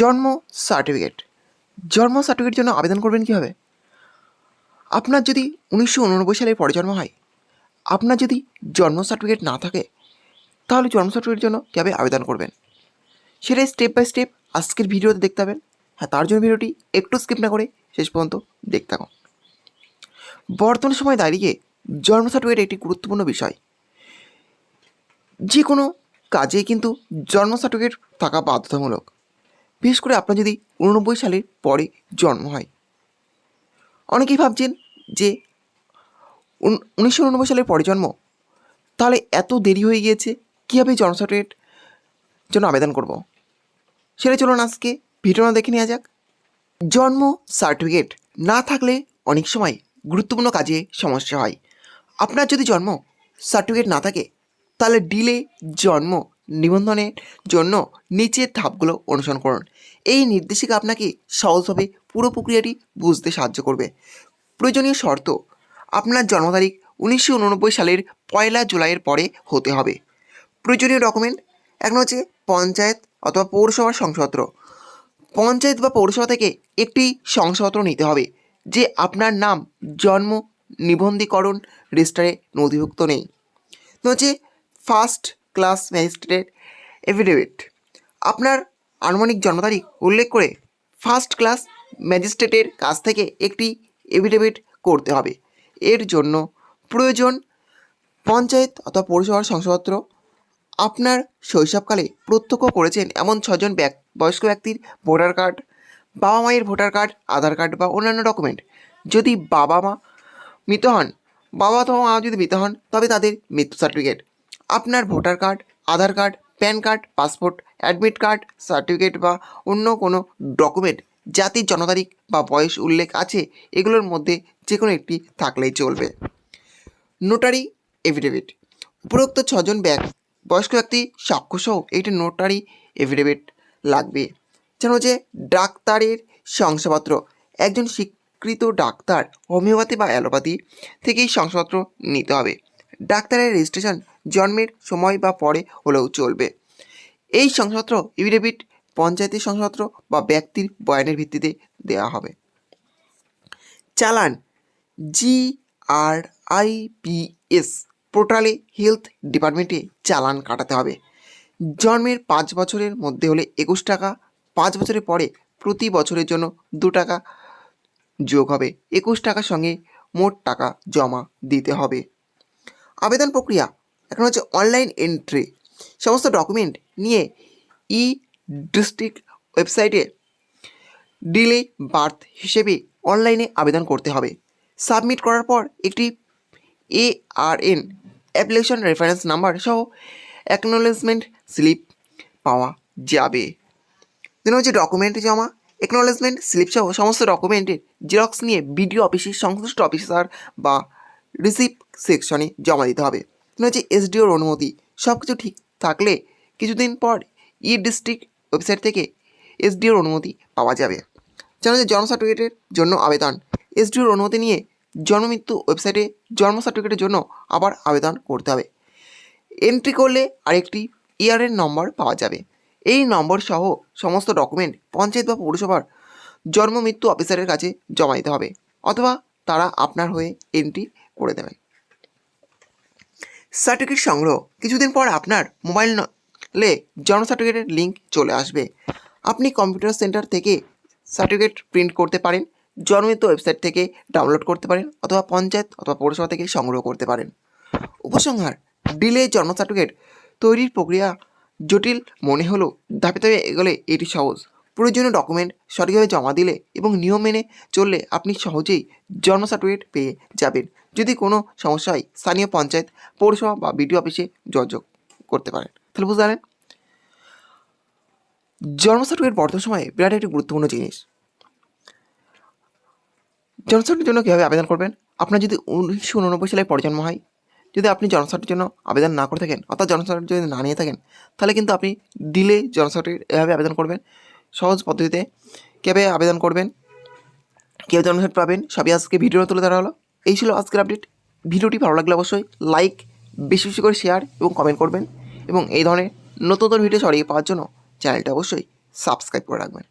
জন্ম সার্টিফিকেট জন্ম সার্টিফিকেটের জন্য আবেদন করবেন কীভাবে? আপনার যদি উনিশশো উননব্বই সালের পরে জন্ম হয়, আপনার যদি জন্ম সার্টিফিকেট না থাকে, তাহলে জন্ম সার্টিফিকেটের জন্য কীভাবে আবেদন করবেন? সেটাই স্টেপ বাই স্টেপ আজকের ভিডিওতে দেখতে পাবেন। হ্যাঁ তার জন্য ভিডিওটি একটু স্কিপ না করে শেষ পর্যন্ত দেখতে থাকুন। বর্তমান সময় দাঁড়িয়ে জন্ম সার্টিফিকেট একটি গুরুত্বপূর্ণ বিষয়। যে কোনো কাজে কিন্তু জন্ম সার্টিফিকেট থাকা বাধ্যতামূলক। বিশেষ করে আপনার যদি উননব্বই সালের পরে জন্ম হয়। অনেকেই ভাবছেন যে উনিশশো উননব্বই সালের পরে জন্ম, তাহলে এত দেরি হয়ে গিয়েছে, কীভাবে জন্ম সার্টিফিকেট জন্য আবেদন করব? সেটা চলুন আজকে ভিডিওটা দেখে নেওয়া যাক। জন্ম সার্টিফিকেট না থাকলে অনেক সময় গুরুত্বপূর্ণ কাজে সমস্যা হয়। আপনার যদি জন্ম সার্টিফিকেট না থাকে, তাহলে ডিলে জন্ম নিবন্ধনের জন্য নিচের ধাপগুলো অনুসরণ করুন। এই নির্দেশিকা আপনাকে সহজভাবে পুরো প্রক্রিয়াটি বুঝতে সাহায্য করবে। প্রয়োজনীয় শর্ত, আপনার জন্ম তারিখ উনিশশো উননব্বই সালের পয়লা জুলাইয়ের পরে হতে হবে। প্রয়োজনীয় ডকুমেন্ট এখন হচ্ছে পঞ্চায়েত অথবা পৌরসভার শংসাপত্র পঞ্চায়েত বা পৌরসভা থেকে একটি শংসাপত্র নিতে হবে, যে আপনার নাম, জন্ম, নিবন্ধীকরণ রেজিস্টারে নথিভুক্ত নেই। তো হচ্ছে ফার্স্ট ক্লাস ম্যাজিস্ট্রেট এফিডেভিট। আপনার আনুমানিক জন্ম তারিখ উল্লেখ করে ফার্স্ট ক্লাস ম্যাজিস্ট্রেটের কাছ থেকে একটি এফিডেভিট করতে হবে। এর জন্য প্রয়োজন পঞ্চায়েত অথবা পৌরসভার শংসাপত্র। আপনার শৈশবকালে প্রত্যক্ষ করেছেন এমন ছজন বয়স্ক ব্যক্তির ভোটার কার্ড, বাবা মায়ের ভোটার কার্ড, আধার কার্ড বা অন্যান্য ডকুমেন্ট। যদি বাবা মা মৃত হন, বাবা অথবা মা যদি মৃত হন, তবে তাদের মৃত্যু সার্টিফিকেট। আপনার voter card, Aadhaar card, PAN card, passport, admit card, certificate বা অন্য কোনো ডকুমেন্ট, জাতির জন্মতারিখ বা বয়স উল্লেখ আছে, এগুলোর মধ্যে যে কোনো একটি থাকলেই চলবে। Notary affidavit. উপরোক্ত ছজন ব্যাগ বয়স্ক ব্যক্তি, সাক্ষ্যসহ একটি নোটারি এফিডেভিট লাগবে। যেন যে ডাক্তারের শংসাপত্র। একজন স্বীকৃত ডাক্তার, হোমিওপ্যাথি বা অ্যালোপ্যাথি থেকেই শংসাপত্র নিতে হবে। ডাক্তারের রেজিস্ট্রেশন জন্মের সময় বা পরে হলেও চলবে। এই শংসাপত্র ইভিডেভিট পঞ্চায়েতের শংসাপত্র বা ব্যক্তির বয়ানের ভিত্তিতে দেওয়া হবে। চালান, G R I P S পোর্টালে হেলথ ডিপার্টমেন্টে চালান কাটাতে হবে। জন্মের পাঁচ বছরের মধ্যে হলে একুশ টাকা, পাঁচ বছরের পরে প্রতি বছরের জন্য দু টাকা যোগ হবে। একুশ টাকার সঙ্গে মোট টাকা জমা দিতে হবে। আবেদন প্রক্রিয়া এখন হচ্ছে অনলাইন এন্ট্রি সমস্ত ডকুমেন্ট নিয়ে ই ডিস্ট্রিক্ট ওয়েবসাইটে ডিলে বার্থ হিসেবে অনলাইনে আবেদন করতে হবে। সাবমিট করার পর একটি A R N application reference number সহ অ্যাকনোলেজমেন্ট স্লিপ পাওয়া যাবে। দেন হচ্ছে ডকুমেন্ট জমা একনোলেজমেন্ট স্লিপ সহ সমস্ত ডকুমেন্টের জেরক্স নিয়ে বিডিও অফিসে সংশ্লিষ্ট অফিসার বা রিসিপ্ট সেকশনে জমা দিতে হবে। দেন হচ্ছে এসডিওর অনুমতি। সব কিছু ঠিক থাকলে কিছুদিন পর ই ডিস্ট্রিক্ট ওয়েবসাইট থেকে এসডিওর অনুমতি পাওয়া যাবে। জানা যায় জন্ম সার্টিফিকেটের জন্য আবেদন। এসডিওর অনুমতি নিয়ে জন্মমৃত্যু ওয়েবসাইটে জন্ম সার্টিফিকেটের জন্য আবার আবেদন করতে হবে। এন্ট্রি করলে আরেকটি ইয়ারের নম্বর পাওয়া যাবে। এই নম্বর সহ সমস্ত ডকুমেন্ট পঞ্চায়েত বা পৌরসভার জন্ম মৃত্যু অফিসারের কাছে জমা দিতে হবে। অথবা তারা আপনার হয়ে এন্ট্রি করে দেবেন। সার্টিফিকেট সংগ্রহ। কিছুদিন পর আপনার মোবাইল লে জন্ম সার্টিফিকেটের লিঙ্ক চলে আসবে। আপনি কম্পিউটার সেন্টার থেকে সার্টিফিকেট প্রিন্ট করতে পারেন, জন্মিত ওয়েবসাইট থেকে ডাউনলোড করতে পারেন, অথবা পঞ্চায়েত অথবা পৌরসভা থেকে সংগ্রহ করতে পারেন। উপসংহার ডিলে জন্ম সার্টিফিকেট তৈরির প্রক্রিয়া জটিল মনে হলেও ধাপে ধাপে এগোলে এটি সহজ। প্রয়োজনীয় ডকুমেন্ট সঠিকভাবে জমা দিলে এবং নিয়ম মেনে চললে আপনি সহজেই জন্ম সার্টিফিকেট পেয়ে যাবেন। যদি কোনো সমস্যা হয়, স্থানীয় পঞ্চায়েত, পৌরসভা বা বিডিও অফিসে যোগাযোগ করতে পারেন। তাহলে বুঝতে পারেন জন্ম সার্টিফিকেট বর্তমান সময়ে বিরাট একটি গুরুত্বপূর্ণ জিনিস। জন্ম জন্য কীভাবে আবেদন করবেন? আপনার যদি উনিশশো উননব্বই সালে পরে জন্ম হয়, যদি আপনি জন্ম সার্টিফিকেটের জন্য আবেদন না করে থাকেন, অর্থাৎ জন্ম সার্টিফিকেট যদি না নিয়ে থাকেন, তাহলে কিন্তু আপনি দিলে জন্ম সার্টিফিকেট এভাবে আবেদন করবেন। সহজ পদ্ধতিতে কীভাবে আবেদন করবেন, কীভাবে জন্ম পাবেন, সবই আজকে ভিডিও তুলে ধরা হলো। এই ছিল আজকের আপডেট ভিডিওটি ভালো লাগলে অবশ্যই লাইক বেশি বেশি করে শেয়ার এবং কমেন্ট করবেন এবং এই ধরনের নতুন নতুন ভিডিও ছড়িয়ে পাওয়ার জন্য চ্যানেলটা অবশ্যই সাবস্ক্রাইব করে রাখবেন।